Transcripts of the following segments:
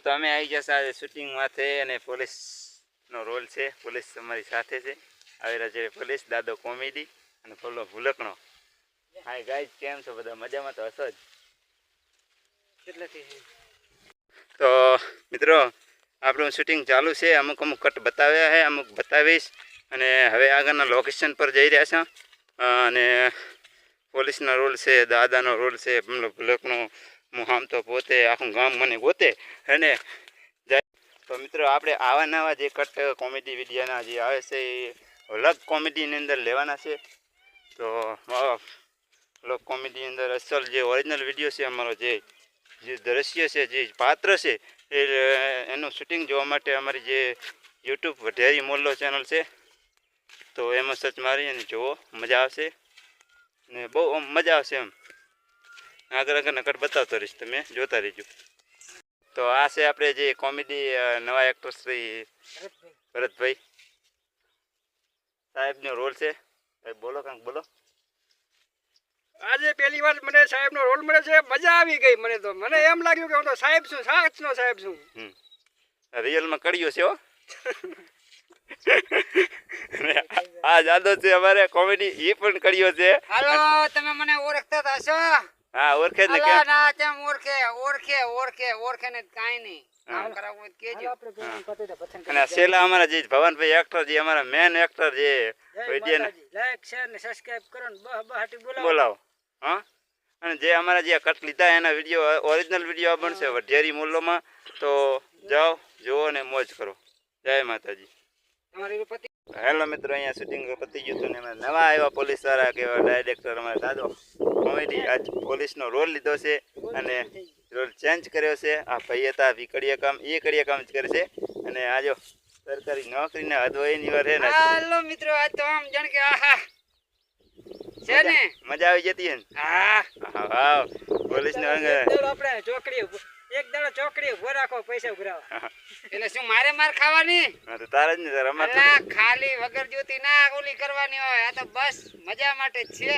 તો અમે આવી ગયા આજે શૂટિંગ માથે અને પોલીસનો રોલ છે. પોલીસ અમારી સાથે છે. આવેલા છે પોલીસ દાદો કોમેડી અને ફોલો ભૂલકણો. હાય ગાઈઝ કેમ છો બધા? મજામાં તો હશો જ? તો મિત્રો આપણું શૂટિંગ ચાલુ છે. અમુક અમુક કટ બતાવ્યા છે અમુક બતાવીશ. અને હવે આગળના લોકેશન પર જઈ રહ્યા છે. અને પોલીસનો રોલ છે દાદાનો રોલ છે ભૂલકનો હું આમ તો પોતે આખું ગામ મને ગોતે, અને તો મિત્રો, આપણે આવા નવા જે કટ કોમેડી વિડીયોના જે આવે છે, એ અલગ કોમેડીની અંદર લેવાના છે. તો અલગ કોમેડીની અંદર અસલ જે ઓરિજિનલ વીડિયો છે, અમારો જે જે દ્રશ્ય છે, જે પાત્ર છે, એ, એનું શૂટિંગ જોવા માટે અમારી જે યુટ્યુબ વઢેરી મોલ્લો ચેનલ છે. તો એમાં સર્ચ મારી અને જુઓ, મજા આવશે. ને બહુ મજા આવશે એમ. આગળ આગળ નકટ બતાવતો રહીશ તમે જોતા રહીજો. તો આ છે આપણે જે કોમેડી નવા એક્ટર શ્રી ભરતભાઈ. સાહેબનો રોલ છે. સાહેબ બોલો કાંક બોલો. આજે પહેલી વાર મને સાહેબનો રોલ મળે છે મજા આવી ગઈ મને તો. મને એમ લાગ્યું કે હું તો સાહેબ છું સાચનો સાહેબ છું. રિયલમાં કડ્યો છે હો. આ જાદો છે અમારે કોમેડી એ પણ કડ્યો છે. હાલો તમે મને ઓળખતા હતા હા ઓળખે એટલે કે ના તેમ ઓળખે? ઓળખે ઓળખે ઓળખે ને કાઈ નહીં. કામ કરાવું હોય કેજો અને આ છેલ્લા અમારા જે ભવનભાઈ એક્ટર જે અમારા મેન એક્ટર જે વીડિયો લાઈક શેર ને સબસ્ક્રાઇબ કરો ને બહ બહાટી બોલાવો. બોલાવો. હા? અને જે અમારા જે કટ લીધા એના વીડિયો ઓરિજિનલ વીડિયો બનશે વઢિયારી મૂલ્યોમાં તો જાઓ જુઓ અને મોજ કરો. જય માતાજી. તમારી પતિ હેલો મિત્રો અહીંયા શૂટિંગ પતી ગયું હતું ને એમાં નવા આવ્યા પોલીસવાળા કે ડાયરેક્ટર અમારે દાદો કોમેડી આજ પોલીસનો રોલ લીધો છે અને રોલ ચેન્જ કર્યો છે. આ ભાઈ હતા વિકડિયા કામ એ કડિયા કામ જ કરે છે અને આજો સરકારી નોકરીને અધવયની વાર છે ને. હાલો મિત્રો આજ તો આમ જાણ કે આહા. છે ને? મજા આવી જતી હે હા. હા પોલીસનો અંગ આપણે ચોકડી એક દાડો ચોકડી ઊભો રાખો પૈસા ઉઘરાવા. એટલે શું મારે માર ખાવાની? તારે જ ને તારા અમારે ખાલી વગર જોતી ના ઓલી કરવાની હોય આ તો બસ મજા માટે જ છે.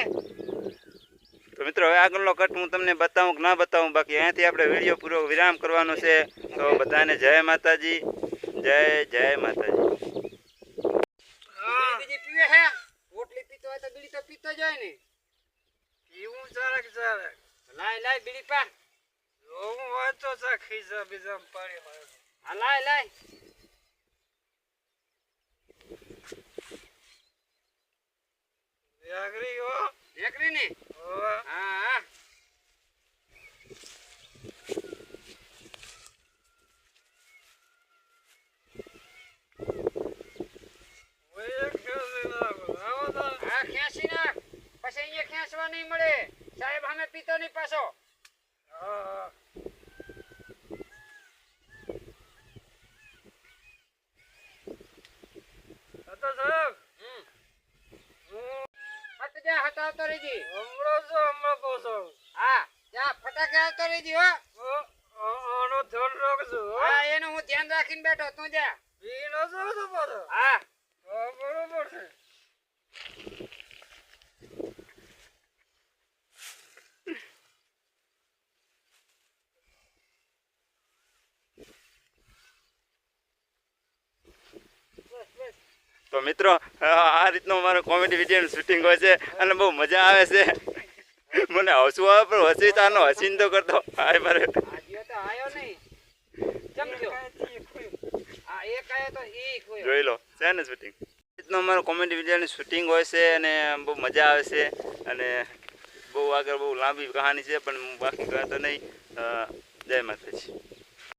તો મિત્રો હવે આગળનો કટ હું તમને બતાવું કે ના બતાવું બાકી અહીંયાથી આપણે વીડિયો પૂરો વિરામ કરવાનો છે. તો બધાને જય માતાજી જય જય માતાજી. પીવે હે? રોટલી પીતો હોય તો બીડી તો પીતો જ હોય ને. પીવું ચાલે કે લાય લાય બીડી પા. જોવું હોય તો ચા બીજા હોય હા લાય લાય. હો દેખરી ને? હા. હા ખેંચી નાખ. પછી અહીંયા ખેંચવા નહીં મળે. સાહેબ અમે પીતો નહીં પાછો. હા, હા. આ તો સાહેબ હમ હું હટ જા હટાવતો રહેજી હમણાં છું, હમણાં પહોંચું. હા જા ફટાકે આવતો રહેજી હો ઓ, આ- આનો હો. એનું હું ધ્યાન રાખીને બેઠો તું જા ન જાઓ તો પાછો. હા, બરોબર છે. તો મિત્રો આ રીતનું અમારું કોમેડી વિડીયોનું શૂટિંગ હોય છે અને બહુ મજા આવે છે. મને હસવું આવે પણ હસી તો હસીન તો કરતો. મારે. આયો ખોયો જોઈ લો છે ને શૂટિંગ રીતનું અમારું કોમેડી વિડીયોની શૂટિંગ હોય છે અને બહુ મજા આવે છે અને બહુ આગળ બહુ લાંબી કહાની છે પણ બાકી કહેતો નહીં. જય માતાજી.